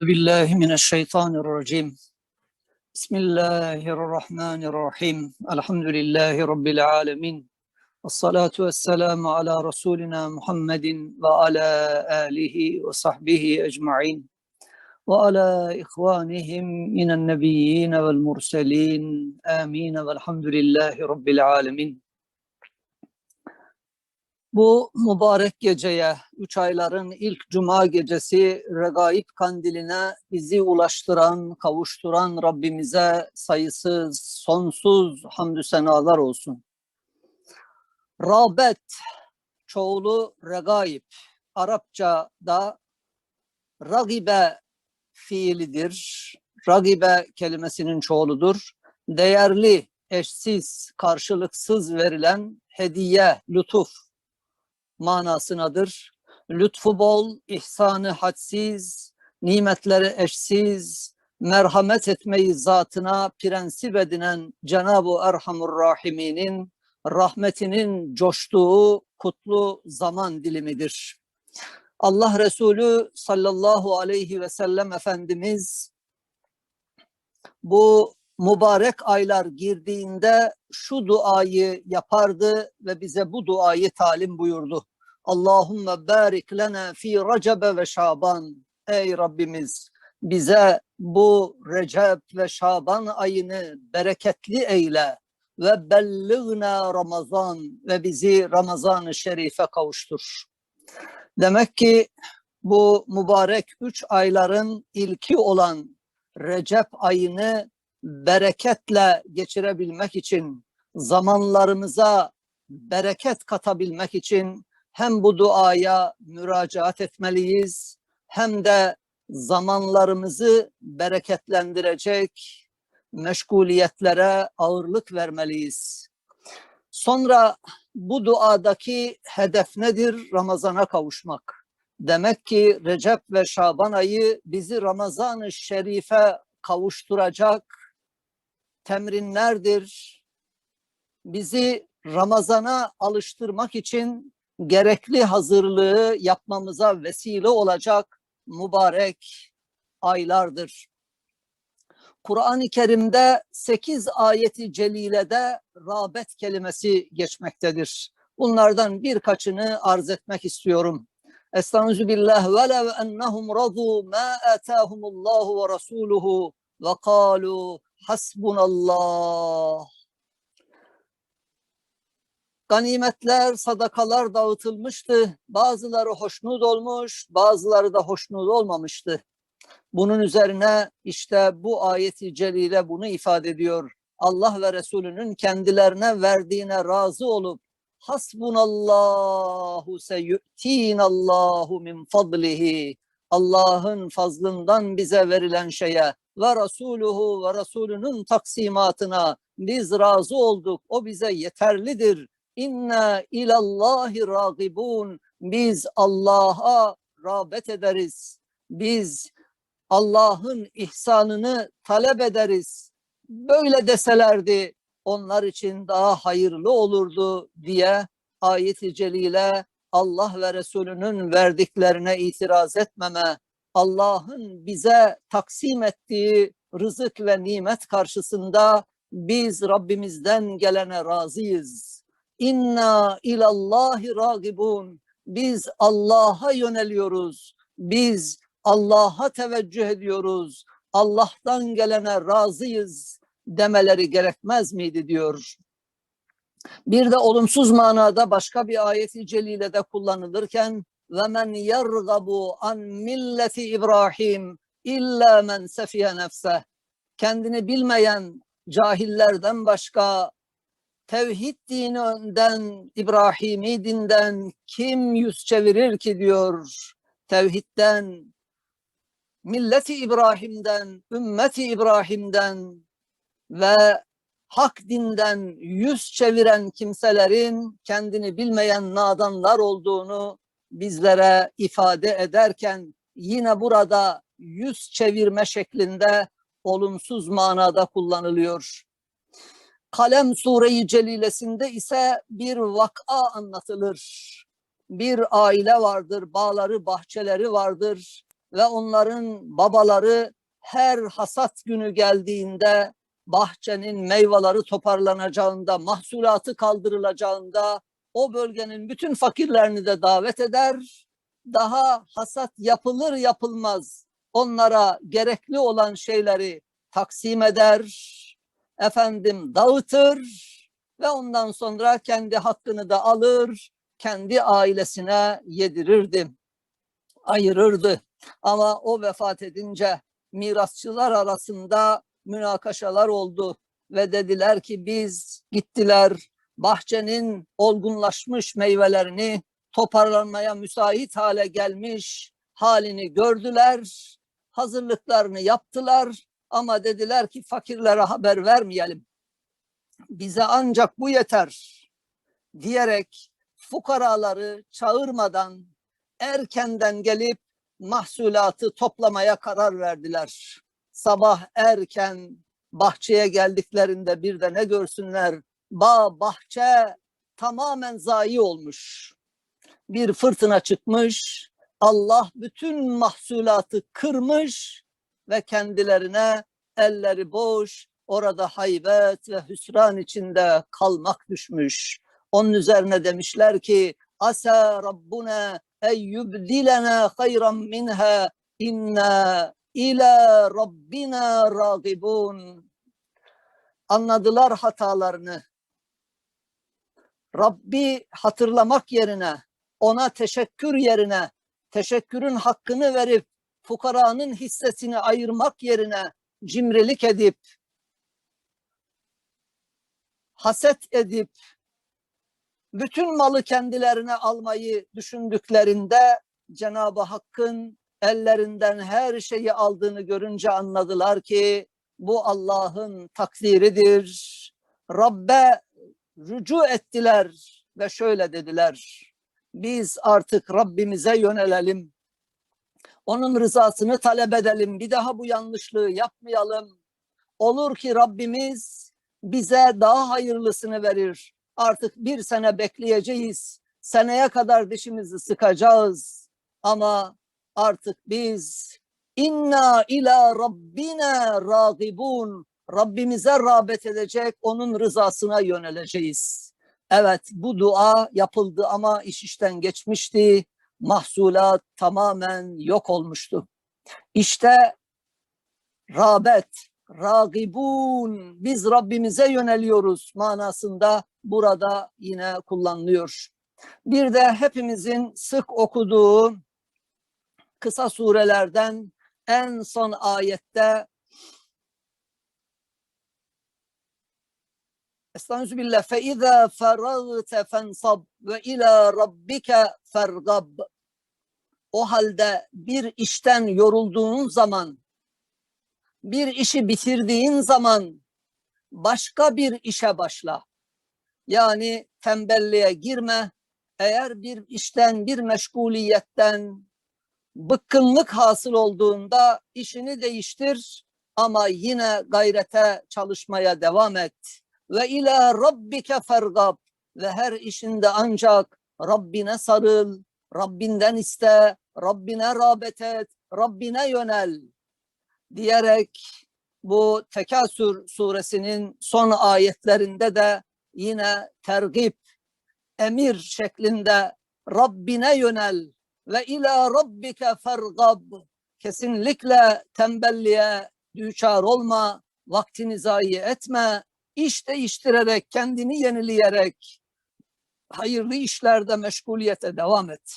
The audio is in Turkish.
بالله من الشيطان الرجيم. بسم الله الرحمن الرحيم. الحمد لله رب العالمين. والصلاة والسلام على رسولنا محمد وعلى آله وصحبه أجمعين. وعلى إخوانهم من النبيين والمرسلين. آمين. والحمد لله رب العالمين. Bu mübarek geceye, üç ayların ilk cuma gecesi Regaib kandiline bizi ulaştıran, kavuşturan Rabbimize sayısız, sonsuz hamdü senalar olsun. Rabet, çoğulu Regaib, Arapçada ragibe fiilidir. Ragibe kelimesinin çoğuludur. Değerli, eşsiz, karşılıksız verilen hediye, lütuf, manasınadır. Lütfu bol, ihsanı hadsiz, nimetleri eşsiz, merhamet etmeyi zatına prensip edinen Cenab-ı Erhamur Rahiminin rahmetinin coştuğu kutlu zaman dilimidir. Allah Resulü sallallahu aleyhi ve sellem Efendimiz bu mübarek aylar girdiğinde şu duayı yapardı ve bize bu duayı talim buyurdu. Allahümme barik lena fi Recebe ve Şaban. Ey Rabbimiz bize bu Recep ve Şaban ayını bereketli eyle ve belliğna Ramazan ve bizi Ramazan-ı Şerif'e kavuştur. Demek ki bu mübarek üç ayların ilki olan Recep ayını bereketle geçirebilmek için, zamanlarımıza bereket katabilmek için hem bu duaya müracaat etmeliyiz hem de zamanlarımızı bereketlendirecek meşguliyetlere ağırlık vermeliyiz. Sonra bu duadaki hedef nedir? Ramazana kavuşmak. Demek ki Recep ve Şaban ayı bizi Ramazan-ı Şerif'e kavuşturacak temrinlerdir. Bizi Ramazana alıştırmak için gerekli hazırlığı yapmamıza vesile olacak mübarek aylardır. Kur'an-ı Kerim'de 8 ayeti celilede rağbet kelimesi geçmektedir. Bunlardan birkaçını arz etmek istiyorum. Estaizu billah ve lev ennehum radu ma atahumullahu ve rasuluhu ve kalu hasbunallah. Ganimetler, sadakalar dağıtılmıştı. Bazıları hoşnut olmuş, bazıları da hoşnut olmamıştı. Bunun üzerine işte bu ayeti celile bunu ifade ediyor. Allah ve Resulünün kendilerine verdiğine razı olup Hasbunallahu seyu'tinallahu min fadlihi Allah'ın fazlından bize verilen şeye ve Resuluhu ve Resulünün taksimatına biz razı olduk. O bize yeterlidir. İnna ilallahi ragibun. Biz Allah'a rağbet ederiz. Biz Allah'ın ihsanını talep ederiz. Böyle deselerdi onlar için daha hayırlı olurdu diye ayet-i celile Allah ve Resulünün verdiklerine itiraz etmeme, Allah'ın bize taksim ettiği rızık ve nimet karşısında biz Rabbimizden gelene razıyız. İnna ilallahi ragibun. Biz Allah'a yöneliyoruz. Biz Allah'a teveccüh ediyoruz. Allah'tan gelene razıyız demeleri gerekmez miydi diyor. Bir de olumsuz manada başka bir ayeti celilede kullanılırken ve men yergabu an milleti İbrahim illa men sefiye nefse kendini bilmeyen cahillerden başka tevhid dininden, İbrahimi dinden kim yüz çevirir ki diyor. Tevhidden, milleti İbrahim'den, ümmeti İbrahim'den ve hak dinden yüz çeviren kimselerin kendini bilmeyen nadanlar olduğunu bizlere ifade ederken yine burada yüz çevirme şeklinde olumsuz manada kullanılıyor. Kalem Sure-i Celilesinde ise bir vaka anlatılır. Bir aile vardır, bağları, bahçeleri vardır ve onların babaları her hasat günü geldiğinde bahçenin meyveleri toparlanacağında, mahsulatı kaldırılacağında o bölgenin bütün fakirlerini de davet eder. Daha hasat yapılır yapılmaz onlara gerekli olan şeyleri taksim eder, efendim dağıtır ve ondan sonra kendi hakkını da alır, kendi ailesine yedirirdi, ayırırdı. Ama o vefat edince mirasçılar arasında münakaşalar oldu ve dediler ki biz gittiler bahçenin olgunlaşmış meyvelerini toparlanmaya müsait hale gelmiş halini gördüler, hazırlıklarını yaptılar ama dediler ki fakirlere haber vermeyelim. Bize ancak bu yeter diyerek fukaraları çağırmadan erkenden gelip mahsulatı toplamaya karar verdiler. Sabah erken bahçeye geldiklerinde bir de ne görsünler? Bağ, bahçe tamamen zayi olmuş. Bir fırtına çıkmış. Allah bütün mahsulatı kırmış ve kendilerine elleri boş, orada haybet ve hüsran içinde kalmak düşmüş. Onun üzerine demişler ki Asa Rabbuna yubdilena hayran minha inna ila Rabbina ragibun. Anladılar hatalarını. Rabbi hatırlamak yerine, ona teşekkür yerine, teşekkürün hakkını verip fukaranın hissesini ayırmak yerine cimrilik edip, haset edip, bütün malı kendilerine almayı düşündüklerinde Cenab-ı Hakk'ın ellerinden her şeyi aldığını görünce anladılar ki bu Allah'ın takdiridir. Rabbe rücu ettiler ve şöyle dediler. Biz artık Rabbimize yönelelim. Onun rızasını talep edelim. Bir daha bu yanlışlığı yapmayalım. Olur ki Rabbimiz bize daha hayırlısını verir. Artık bir sene bekleyeceğiz. Seneye kadar dişimizi sıkacağız. Ama artık biz inna ila rabbina ragibun Rabbimize rağbet edecek, onun rızasına yöneleceğiz. Evet bu dua yapıldı ama iş işten geçmişti. Mahsulat tamamen yok olmuştu. İşte rağbet, ragibun, biz Rabbimize yöneliyoruz manasında burada yine kullanılıyor. Bir de hepimizin sık okuduğu kısa surelerden en son ayette Estağfirullah. Fe izâ feragte fensab ve ilâ rabbike fergab. O halde bir işten yorulduğun zaman, bir işi bitirdiğin zaman başka bir işe başla. Yani tembelliğe girme. Eğer bir işten, bir meşguliyetten bıkkınlık hasıl olduğunda işini değiştir ama yine gayrete çalışmaya devam et. Ve ila rabbike fergab. Ve her işinde ancak Rabbine sarıl, Rabbinden iste, Rabbine rağbet et, Rabbine yönel diyerek bu Tekasür suresinin son ayetlerinde de yine tergip, emir şeklinde Rabbine yönel ve ila rabbike fergab kesinlikle tembelliğe düçar olma, vaktini zayi etme, iş değiştirerek, kendini yenileyerek hayırlı işlerde meşguliyete devam et.